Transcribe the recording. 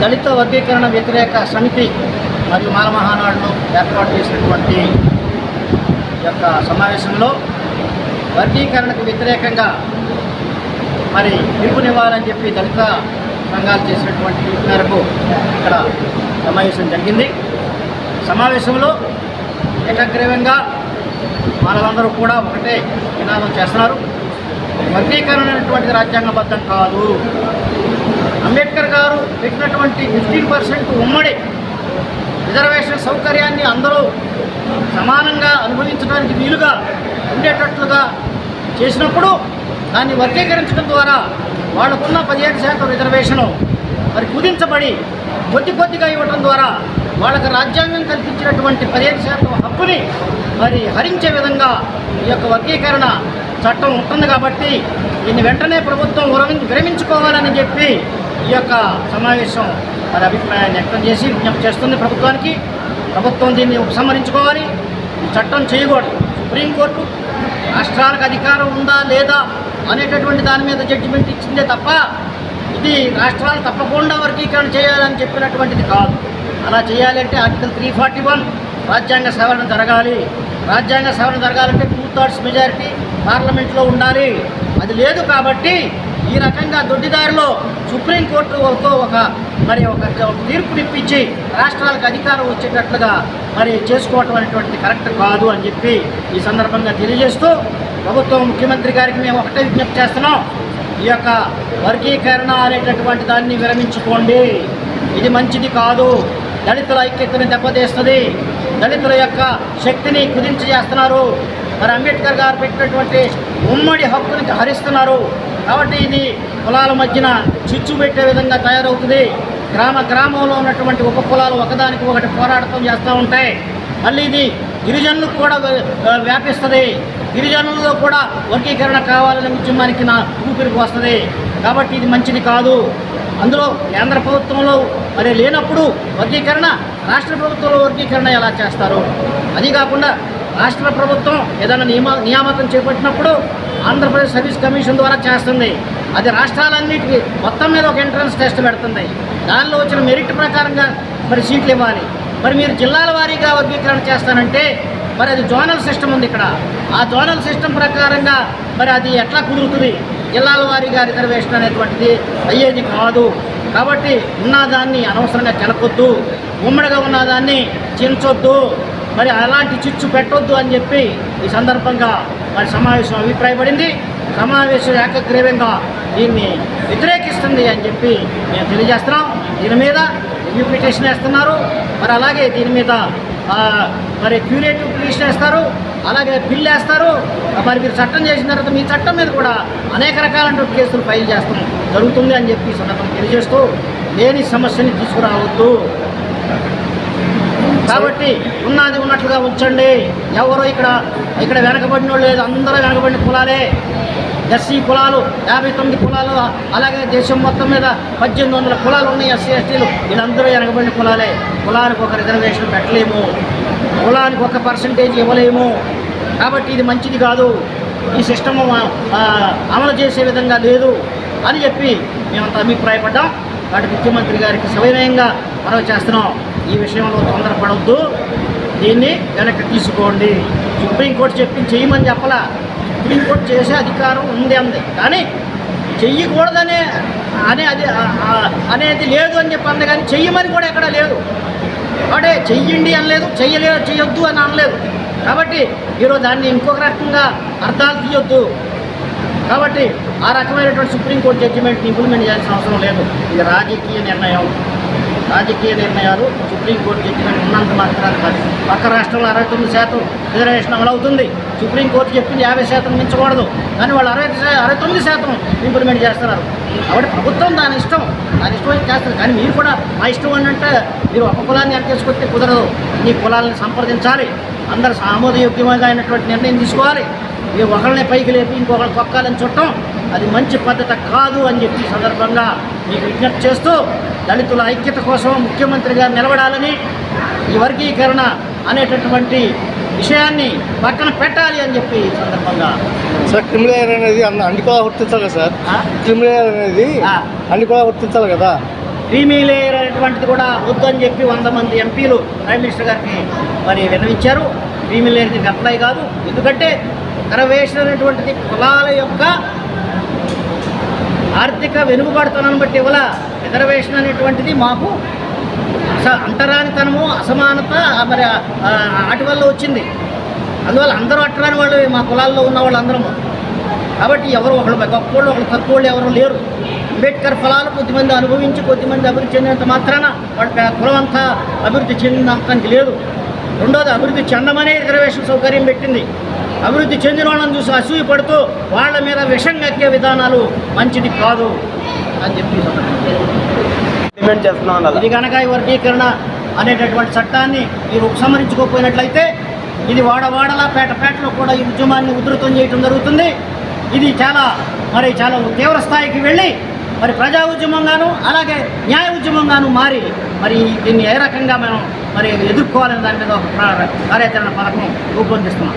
దళిత వర్గీకరణ వ్యతిరేక సమితి మరియు మాల మహానాడులో ఏర్పాటు చేసినటువంటి యొక్క సమావేశంలో వర్గీకరణకు వ్యతిరేకంగా మరి పిలుపునివ్వాలని చెప్పి దళిత సంఘాలు చేసినటువంటి పిలుపు మేరకు ఇక్కడ సమావేశం జరిగింది. సమావేశంలో ఏకగ్రీవంగా వాళ్ళందరూ కూడా ఒకటే నినాదం చేస్తున్నారు. వర్గీకరణ అనేటువంటిది రాజ్యాంగబద్ధం కాదు. అంబేద్కర్ గారు పెట్టినటువంటి ఫిఫ్టీన్ పర్సెంట్ ఉమ్మడి రిజర్వేషన్ సౌకర్యాన్ని అందరూ సమానంగా అనుభవించడానికి వీలుగా ఉండేటట్లుగా చేసినప్పుడు దాన్ని వర్గీకరించడం ద్వారా వాళ్ళకున్న పదిహేడు శాతం రిజర్వేషను మరి కుదించబడి కొద్ది కొద్దిగా ఇవ్వటం ద్వారా వాళ్ళకి రాజ్యాంగం కల్పించినటువంటి పదిహేడు శాతం హక్కుని మరి హరించే విధంగా ఈ యొక్క వర్గీకరణ చట్టం ఉంటుంది కాబట్టి దీన్ని వెంటనే ప్రభుత్వం విరమి- విరమించుకోవాలని చెప్పి ఈ యొక్క సమావేశం మరి అభిప్రాయాన్ని వ్యక్తం చేసి విజ్ఞప్తి చేస్తుంది ప్రభుత్వానికి. ప్రభుత్వం దీన్ని ఉపసంహరించుకోవాలి. ఈ చట్టం చేయకూడదు. సుప్రీంకోర్టు రాష్ట్రాలకు అధికారం ఉందా లేదా అనేటటువంటి దాని మీద జడ్జిమెంట్ ఇచ్చిందే తప్ప ఇది రాష్ట్రాలు తప్పకుండా వర్గీకరణ చేయాలని చెప్పినటువంటిది కాదు. అలా చేయాలంటే ఆర్టికల్ త్రీ ఫార్టీ వన్ రాజ్యాంగ సవరణ జరగాలి. రాజ్యాంగ సవరణ జరగాలంటే టూ థర్డ్స్ మెజారిటీ పార్లమెంట్లో ఉండాలి. అది లేదు కాబట్టి ఈ రకంగా దొడ్డిదారిలో సుప్రీంకోర్టుతో ఒక మరి ఒక తీర్పునిప్పించి రాష్ట్రాలకు అధికారం వచ్చేటట్లుగా మరి చేసుకోవటం అనేటువంటిది కరెక్ట్ కాదు అని చెప్పి ఈ సందర్భంగా తెలియజేస్తూ ప్రభుత్వం ముఖ్యమంత్రి గారికి మేము ఒకటే విజ్ఞప్తి చేస్తున్నాం. ఈ యొక్క వర్గీకరణ అనేటటువంటి దాన్ని విరమించుకోండి. ఇది మంచిది కాదు. దళితుల ఐక్యతని దెబ్బతీస్తుంది. దళితుల యొక్క శక్తిని కుదించి చేస్తున్నారు మరి అంబేద్కర్ గారు పెట్టినటువంటి ఉమ్మడి హక్కుని హరిస్తున్నారు. కాబట్టి ఇది కులాల మధ్యన చిచ్చు పెట్టే విధంగా తయారవుతుంది. గ్రామ గ్రామంలో ఉన్నటువంటి ఉప కులాలు ఒకదానికి ఒకటి పోరాటం చేస్తూ ఉంటాయి. మళ్ళీ ఇది గిరిజనులకు కూడా వ్యాపిస్తుంది. గిరిజనుల్లో కూడా వర్గీకరణ కావాలనే ఉద్యమానికి నా ఊపిరికి వస్తుంది. కాబట్టి ఇది మంచిది కాదు. అందులో కేంద్ర ప్రభుత్వంలో మరి లేనప్పుడు వర్గీకరణ రాష్ట్ర ప్రభుత్వంలో వర్గీకరణ ఎలా చేస్తారు? అది కాకుండా రాష్ట్ర ప్రభుత్వం ఏదైనా నియమ నియామకం చేపట్టినప్పుడు ఆంధ్రప్రదేశ్ సర్వీస్ కమిషన్ ద్వారా చేస్తుంది. అది రాష్ట్రాలన్నిటికీ మొత్తం మీద ఒక ఎంట్రన్స్ టెస్ట్ పెడుతుంది. దానిలో వచ్చిన మెరిట్ ప్రకారంగా మరి సీట్లు ఇవ్వాలి. మరి మీరు జిల్లాల వారీగా వర్గీకరణ చేస్తానంటే మరి అది జోనల్ సిస్టమ్ ఉంది ఇక్కడ. ఆ జోనల్ సిస్టమ్ ప్రకారంగా మరి అది ఎట్లా కుదురుతుంది? జిల్లాల వారీగా రిజర్వేషన్ అనేటువంటిది అయ్యేది కాదు. కాబట్టి ఉన్నదాన్ని అనవసరంగా కెలకొద్దు ఉమ్మడిగా ఉన్నదాన్ని చించొద్దు. మరి అలాంటి చిచ్చు పెట్టొద్దు అని చెప్పి ఈ సందర్భంగా మరి సమావేశం అభిప్రాయపడింది. సమావేశం ఏకగ్రీవంగా దీన్ని వ్యతిరేకిస్తుంది అని చెప్పి మేము తెలియజేస్తున్నాం. దీని మీద రివ్యూ పిటిషన్ వేస్తున్నారు. మరి అలాగే దీని మీద మరి క్యూరేటివ్ పిటిషన్ వేస్తారు. అలాగే బిల్ వేస్తారు. మరి మీరు చట్టం చేసిన తర్వాత మీ చట్టం మీద కూడా అనేక రకాలైన కేసులు ఫైల్ చేస్తాం. జరుగుతుంది అని చెప్పి సందర్భం సందర్భంగా తెలియజేస్తూ లేని సమస్యని తీసుకురావద్దు. కాబట్టి ఉన్నది ఉన్నట్లుగా ఉంచండి. ఎవరు ఇక్కడ ఇక్కడ వెనకబడిన వాళ్ళు లేదు అందరూ వెనకబడిన కులాలే. ఎస్సీ కులాలు యాభై తొమ్మిది కులాలు అలాగే దేశం మొత్తం మీద పద్దెనిమిది వందల కులాలు ఉన్నాయి ఎస్సీ ఎస్టీలు. వీళ్ళందరూ వెనకబడిన కులాలే. కులానికి ఒక రిజర్వేషన్ పెట్టలేము. కులానికి ఒక పర్సంటేజ్ ఇవ్వలేము. కాబట్టి ఇది మంచిది కాదు. ఈ సిస్టమ్ అమలు చేసే విధంగా లేదు అని చెప్పి మేమంతా అభిప్రాయపడ్డాం. వాటి ముఖ్యమంత్రి గారికి సవినయంగా మనవి చేస్తున్నాం. ఈ విషయంలో తొందరపడవద్దు దీన్ని వెనక్కి తీసుకోండి. సుప్రీంకోర్టు చెప్పి చేయమని చెప్పలా? సుప్రీంకోర్టు చేసే అధికారం ఉంది అంది. కానీ చెయ్యకూడదనే అనే అది అనేది లేదు అని చెప్పి అంది కానీ చెయ్యమని కూడా ఎక్కడ లేదు. అంటే చెయ్యండి అనలేదు చెయ్యలే చేయొద్దు అని అనలేదు. కాబట్టి ఈరోజు దాన్ని ఇంకొక రకంగా అర్థాలు తీయొద్దు. కాబట్టి ఆ రకమైనటువంటి సుప్రీంకోర్టు జడ్జిమెంట్ని ఇంప్లిమెంట్ చేయాల్సిన అవసరం లేదు. ఇది రాజకీయ నిర్ణయం. రాజకీయ నిర్ణయాలు సుప్రీంకోర్టు జడ్జిమెంట్ ఉన్నంత మాత్రాన్ని కాదు. పక్క రాష్ట్రంలో అరవై తొమ్మిది శాతం రిజర్వేషన్ అమలు అవుతుంది. సుప్రీంకోర్టు చెప్పింది యాభై శాతం మించకూడదు. కానీ వాళ్ళు అరవై అరవై తొమ్మిది శాతం ఇంప్లిమెంట్ చేస్తున్నారు. కాబట్టి ప్రభుత్వం దాని ఇష్టం. దాని ఇష్టం చేస్తారు? కానీ మీరు కూడా మా ఇష్టం అని అంటే మీరు ఒక కులాన్ని అనికేసుకొస్తే కుదరదు. ఈ కులాలను సంప్రదించాలి. అందరు ఆమోదయోగ్యమైన అయినటువంటి నిర్ణయం తీసుకోవాలి. ఒకరిని పైకి లేపి ఇంకొకరిని తొక్కాలని చుట్టం అది మంచి పద్ధతి కాదు అని చెప్పి సందర్భంగా మీకు విజ్ఞప్తి చేస్తూ దళితుల ఐక్యత కోసం ముఖ్యమంత్రి గారు నిలబడాలని ఈ వర్గీకరణ అనేటటువంటి విషయాన్ని పక్కన పెట్టాలి అని చెప్పి సందర్భంగా సార్ క్రిమినల్ అనేది అన్న అన్ని కూడా వర్తించాలి కదా సార్? క్రిమినల్ అనేది. అన్ని కూడా వర్తించాలి కదా క్రీమీలేయర్ అనేటువంటిది కూడా వద్దని చెప్పి వంద మంది ఎంపీలు ప్రైమ్ మినిస్టర్ గారికి మరి విన్నవించారు క్రీమీలేయర్ దీనికి అప్లై కాదు ఎందుకంటే రిజర్వేషన్ అనేటువంటిది కులాల యొక్క ఆర్థిక వెనుకబడుతున్నాను బట్టి ఇవ్వాల. రిజర్వేషన్ అనేటువంటిది మాకు అస అంటరానితనము అసమానత మరి వాటి వల్ల వచ్చింది. అందువల్ల అందరూ అట్టరాని వాళ్ళు మా కులాల్లో ఉన్న వాళ్ళందరము. కాబట్టి ఎవరు ఒకళ్ళు గొప్పోళ్ళు ఒకళ్ళు తక్కువ ఎవరు లేరు. అంబేద్కర్ ఫలాలు కొద్దిమంది అనుభవించి కొద్దిమంది అభివృద్ధి చెందినంత మాత్రాన వాళ్ళ కులం అంతా అభివృద్ధి చెందినంత లేదు. రెండోది అభివృద్ధి చెందమనే రిజర్వేషన్ సౌకర్యం పెట్టింది. అభివృద్ధి చెందిన వాళ్ళని చూసి అసూయ పడుతూ వాళ్ళ మీద విషం కక్కే విధానాలు మంచిది కాదు అని చెప్పి డిమాండ్ చేస్తున్నాం ఇది కనుక ఈ వర్గీకరణ అనేటటువంటి చట్టాన్ని మీరు ఉపసంహరించుకోకపోయినట్లయితే ఇది వాడవాడలా పేట పేటలో కూడా ఈ ఉద్యమాన్ని ఉధృతం చేయడం జరుగుతుంది. ఇది చాలా మరి చాలా తీవ్ర స్థాయికి వెళ్ళి మరి ప్రజా ఉద్యమంగాను అలాగే న్యాయ ఉద్యమంగాను మారి మరి దీన్ని ఏ రకంగా మనం మరి ఎదుర్కోవాలనే దాని మీద ఒక కార్యాచరణ పథకం రూపొందిస్తున్నాం.